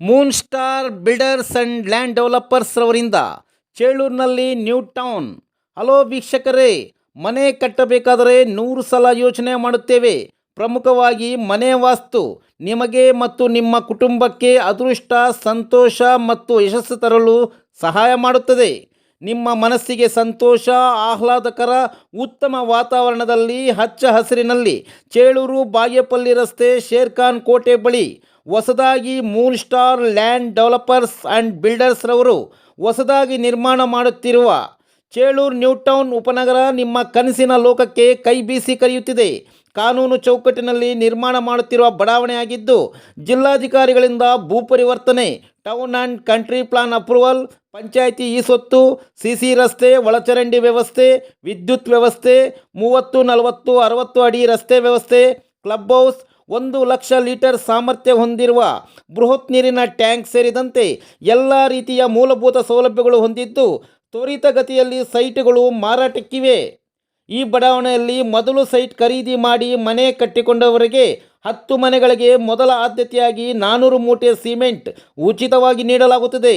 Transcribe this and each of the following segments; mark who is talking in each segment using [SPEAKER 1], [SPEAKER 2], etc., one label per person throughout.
[SPEAKER 1] Moon star builders and land developers ರವರಿಂದ ಚೇಳೂರಿನಲ್ಲಿ new town hello ವೀಕ್ಷಕರೇ, ಮನೆ ಕಟ್ಟಬೇಕಾದರೆ ನೂರು ಸಲ ಯೋಚನೆ ಮಾಡುತ್ತೇವೆ. ಪ್ರಮುಖವಾಗಿ ಮನೆ ವಾಸ್ತು, ನಿಮಗೆ ಮತ್ತು ನಿಮ್ಮ ಕುಟುಂಬಕ್ಕೆ ಅದೃಷ್ಟ, ಸಂತೋಷ ಮತ್ತು ಯಶಸ್ಸು ತರಲು ಸಹಾಯ ಮಾಡುತ್ತದೆ. ನಿಮ್ಮ ಮನಸ್ಸಿಗೆ ಸಂತೋಷ, ಆಹ್ಲಾದಕರ ಉತ್ತಮ ವಾತಾವರಣದಲ್ಲಿ ಹಚ್ಚ ಹಸಿರಿನಲ್ಲಿ ಚೇಳೂರು ಬಾಗೇಪಲ್ಲಿ ರಸ್ತೆ, ಶೇರ್ಖಾನ್ ಕೋಟೆ ಬಳಿ ಹೊಸದಾಗಿ moon star land developers and ಬಿಲ್ಡರ್ಸ್ರವರು ಹೊಸದಾಗಿ ನಿರ್ಮಾಣ ಮಾಡುತ್ತಿರುವ ಚೇಳೂರು ನ್ಯೂ ಟೌನ್ ಉಪನಗರ ನಿಮ್ಮ ಕನಸಿನ ಲೋಕಕ್ಕೆ ಕೈ ಬೀಸಿ ಕರೆಯುತ್ತಿದೆ. ಕಾನೂನು ಚೌಕಟ್ಟಿನಲ್ಲಿ ನಿರ್ಮಾಣ ಮಾಡುತ್ತಿರುವ ಬಡಾವಣೆಯಾಗಿದ್ದು ಜಿಲ್ಲಾಧಿಕಾರಿಗಳಿಂದ ಭೂ ಪರಿವರ್ತನೆ town and country plan approval, panchayat ಈ ಸೊತ್ತು, ಸಿ ಸಿ ರಸ್ತೆ, ಒಳಚರಂಡಿ ವ್ಯವಸ್ಥೆ, ವಿದ್ಯುತ್ ವ್ಯವಸ್ಥೆ, ಮೂವತ್ತು, ನಲವತ್ತು, ಅರವತ್ತು ಅಡಿ ರಸ್ತೆ ವ್ಯವಸ್ಥೆ, ಕ್ಲಬ್ ಹೌಸ್, ಒಂದು ಲಕ್ಷ ಲೀಟರ್ ಸಾಮರ್ಥ್ಯ ಹೊಂದಿರುವ ಬೃಹತ್ ನೀರಿನ ಟ್ಯಾಂಕ್ ಸೇರಿದಂತೆ ಎಲ್ಲ ರೀತಿಯ ಮೂಲಭೂತ ಸೌಲಭ್ಯಗಳು ಹೊಂದಿದ್ದು, ತ್ವರಿತಗತಿಯಲ್ಲಿ ಸೈಟ್ಗಳು ಮಾರಾಟಕ್ಕಿವೆ. ಈ ಬಡಾವಣೆಯಲ್ಲಿ ಮೊದಲು ಸೈಟ್ ಖರೀದಿ ಮಾಡಿ ಮನೆ ಕಟ್ಟಿಕೊಂಡವರಿಗೆ ಹತ್ತು ಮನೆಗಳಿಗೆ ಮೊದಲ ಆದ್ಯತೆಯಾಗಿ ನಾನ್ನೂರು ಮೂಟೆ ಸಿಮೆಂಟ್ ಉಚಿತವಾಗಿ ನೀಡಲಾಗುತ್ತದೆ.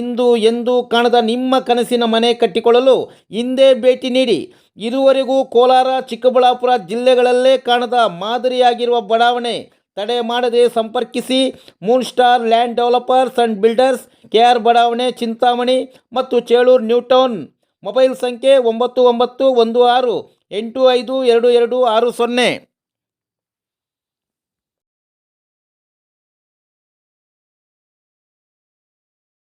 [SPEAKER 1] ಇಂದು ಎಂದು ಕಾಣದ ನಿಮ್ಮ ಕನಸಿನ ಮನೆ ಕಟ್ಟಿಕೊಳ್ಳಲು ಹಿಂದೆ ಭೇಟಿ ನೀಡಿ. ಇದುವರೆಗೂ ಕೋಲಾರ, ಚಿಕ್ಕಬಳ್ಳಾಪುರ ಜಿಲ್ಲೆಗಳಲ್ಲೇ ಕಾಣದ ಮಾದರಿಯಾಗಿರುವ ಬಡಾವಣೆ. ತಡೆ ಮಾಡದೆ ಸಂಪರ್ಕಿಸಿ moon star land developers and builders K R ಬಡಾವಣೆ, ಚಿಂತಾಮಣಿ ಮತ್ತು ಚೇಳೂರು, ನ್ಯೂಟೌನ್. ಮೊಬೈಲ್ ಸಂಖ್ಯೆ ಒಂಬತ್ತು ಒಂಬತ್ತು ಒಂದು ಆರು ಎಂಟು ಐದು ಎರಡು ಎರಡು ಆರು ಸೊನ್ನೆ.